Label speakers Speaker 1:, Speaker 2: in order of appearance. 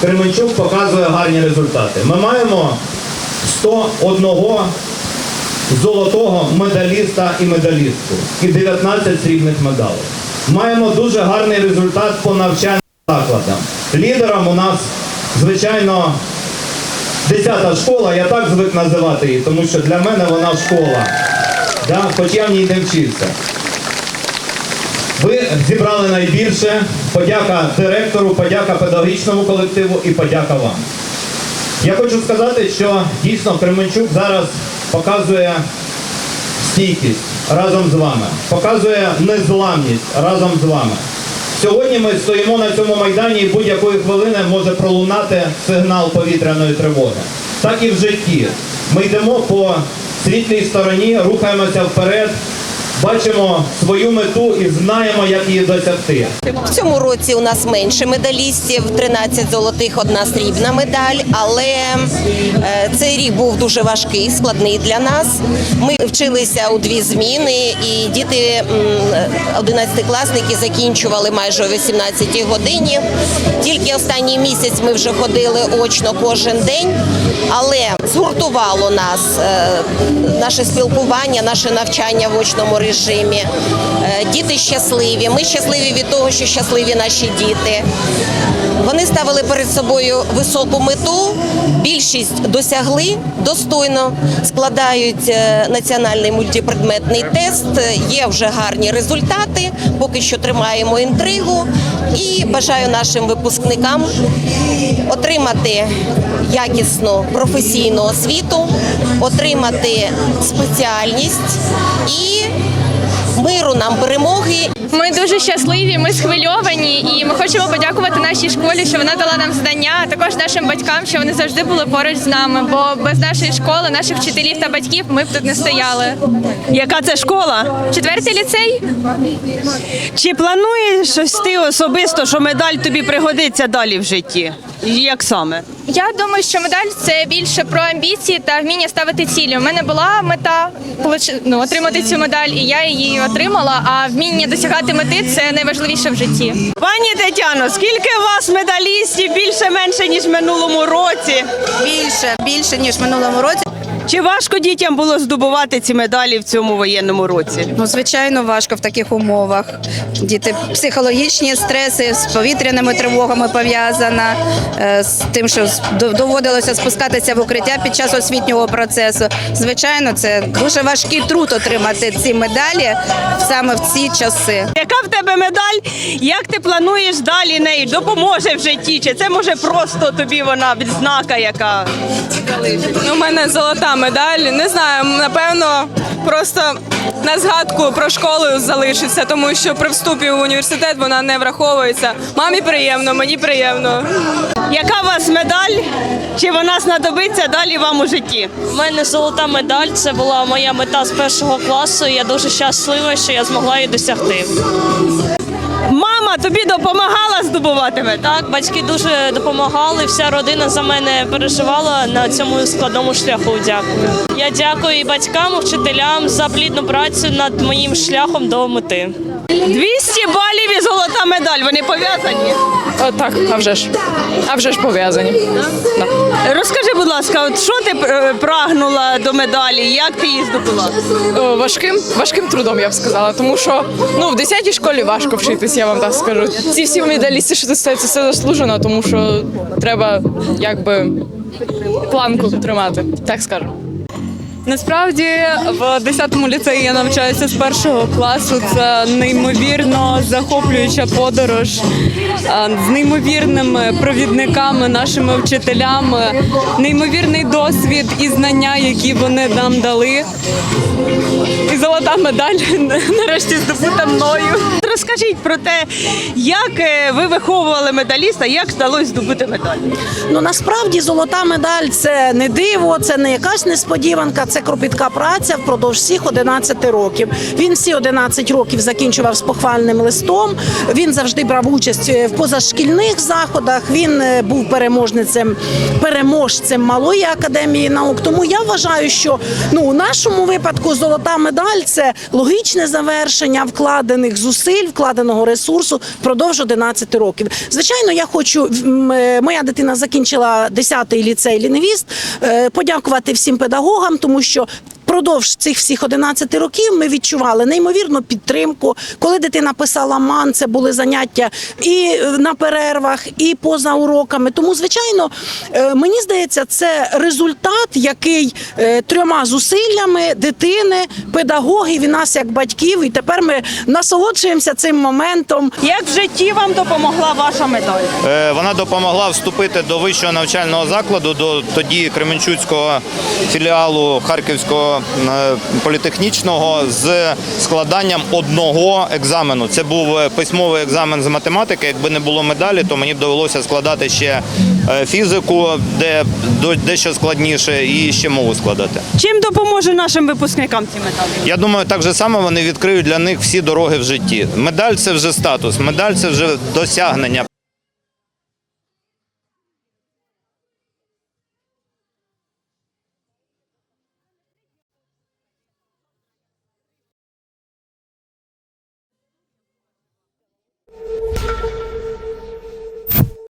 Speaker 1: Кременчук показує гарні результати. Ми маємо 101 золотого медаліста і медалістку і 19 срібних медалей. Маємо дуже гарний результат по навчальним закладам. Лідером у нас, звичайно, 10 школа, я так звик називати її, тому що для мене вона школа. Да? Хоч я в ній не вчився. Ви зібрали найбільше. Подяка директору, подяка педагогічному колективу і подяка вам. Я хочу сказати, що дійсно Кременчук зараз показує стійкість разом з вами, показує незламність разом з вами. Сьогодні ми стоїмо на цьому майдані і будь-якої хвилини може пролунати сигнал повітряної тривоги. Так і в житті. Ми йдемо по світлій стороні, рухаємося вперед, бачимо свою мету і знаємо, як її досягти.
Speaker 2: В цьому році у нас менше медалістів, 13 золотих, одна срібна медаль. Але е, цей рік був дуже важкий, складний для нас. Ми вчилися у дві зміни, і діти, 11-класники, закінчували майже о 18 годині. Тільки останній місяць ми вже ходили очно кожен день, але згуртувало нас е, наше спілкування, наше навчання в очному режимі. Е, Діти щасливі. Ми щасливі від того, що щасливі наші діти. Вони ставили перед собою високу мету. Більшість досягли достойно, складають е, національний мультипредметний тест. Є вже гарні результати. Поки що тримаємо інтригу і бажаю нашим випускникам отримати якісну професійну освіту, отримати спеціальність і миру нам перемоги
Speaker 3: Ми дуже щасливі, ми схвильовані, і ми хочемо подякувати нашій школі, що вона дала нам знання, а також нашим батькам, що вони завжди були поруч з нами. Бо без нашої школи, наших вчителів та батьків ми б тут не стояли.
Speaker 4: Яка це школа?
Speaker 3: Четвертий ліцей
Speaker 4: Чи плануєш ти особисто, що медаль тобі пригодиться далі в житті? І Як саме?
Speaker 3: Я думаю, що медаль це більше про амбіції та вміння ставити цілі. У мене була мета ну, отримати цю медаль, і я її отримала. А вміння досягати мети це найважливіше в житті.
Speaker 4: Пані Тетяно, скільки у вас медалістів більше менше ніж в минулому році?
Speaker 5: Більше, більше ніж в минулому році.
Speaker 4: Чи важко дітям було здобувати ці медалі в цьому воєнному році?
Speaker 5: Ну, звичайно, важко в таких умовах. Діти психологічні стреси з повітряними тривогами пов'язана, е, з тим, що доводилося спускатися в укриття під час освітнього процесу. Звичайно, це дуже важкий труд отримати ці медалі саме в ці часи.
Speaker 4: Яка в тебе медаль? Як ти плануєш далі нею? Допоможе в житті? Чи це може просто тобі вона відзнака, яка
Speaker 6: У мене золота медаль. Не знаю, напевно, просто на згадку про школу залишиться, тому що при вступі в університет вона не враховується. Мамі приємно, мені приємно.
Speaker 4: яка у вас медаль? Чи вона знадобиться далі вам у житті?
Speaker 7: У мене золота медаль. Це була моя мета з першого класу. і Я дуже щаслива, що я змогла її досягти.
Speaker 4: Мама тобі допомагала здобувати медаль?
Speaker 7: Так, батьки дуже допомагали. Вся родина за мене переживала на цьому складному шляху. Дякую. Я дякую і батькам, і вчителям за плідну працю над моїм шляхом до мети.
Speaker 4: 200 балів і золота медаль. Вони пов'язані.
Speaker 6: О, так, а вже ж. А вже ж пов'язані.
Speaker 4: Розкажи, будь ласка, от що ти е, прагнула до медалі? Як ти її здобула?
Speaker 6: О, важким, важким трудом я б сказала, тому що ну в 10 школі важко вчитись, я вам так скажу. Ці всі медалісти, що тут стоять, це все заслужено, тому що треба якби планку тримати, так скажу.
Speaker 8: Насправді в 10 ліцеї я навчаюся з першого класу. Це неймовірно захоплююча подорож з неймовірними провідниками, нашими вчителями, неймовірний досвід і знання, які вони нам дали. Золота медаль нарешті здобута мною.
Speaker 4: Розкажіть про те, як е, ви виховували медаліста, як вдалося здобути медаль?
Speaker 9: Ну насправді золота медаль це не диво, це не якась несподіванка, це кропітка праця впродовж всіх 11 років. Він всі 11 років закінчував з похвальним листом. Він завжди брав участь в позашкільних заходах. Він е, був переможницем, переможцем малої академії наук. Тому я вважаю, що ну у нашому випадку золота медаль медаль це логічне завершення вкладених зусиль, вкладеного ресурсу впродовж 11 років. Звичайно, я хочу е, моя дитина закінчила 10-й ліцей лінгвіст. е, Подякувати всім педагогам, тому що. Впродовж цих всіх 11 років ми відчували неймовірну підтримку. Коли дитина писала ман, це були заняття і е, на перервах, і поза уроками. Тому, звичайно, е, мені здається, це результат, який е, трьома зусиллями дитини, педагогів і нас як батьків. І тепер ми насолоджуємося цим моментом.
Speaker 4: Як в житті вам допомогла ваша медаль?
Speaker 1: Е, Вона допомогла вступити до вищого навчального закладу, до тоді Кременчуцького філіалу Харківського політехнічного з складанням одного екзамену. Це був е, письмовий екзамен з математики. Якби не було медалі, то мені б довелося складати ще е, фізику, де дещо складніше, і ще мову складати.
Speaker 4: Чим допоможе нашим випускникам ці медалі?
Speaker 1: Я думаю, так же само вони відкриють для них всі дороги в житті. Медаль це вже статус, медаль це вже досягнення.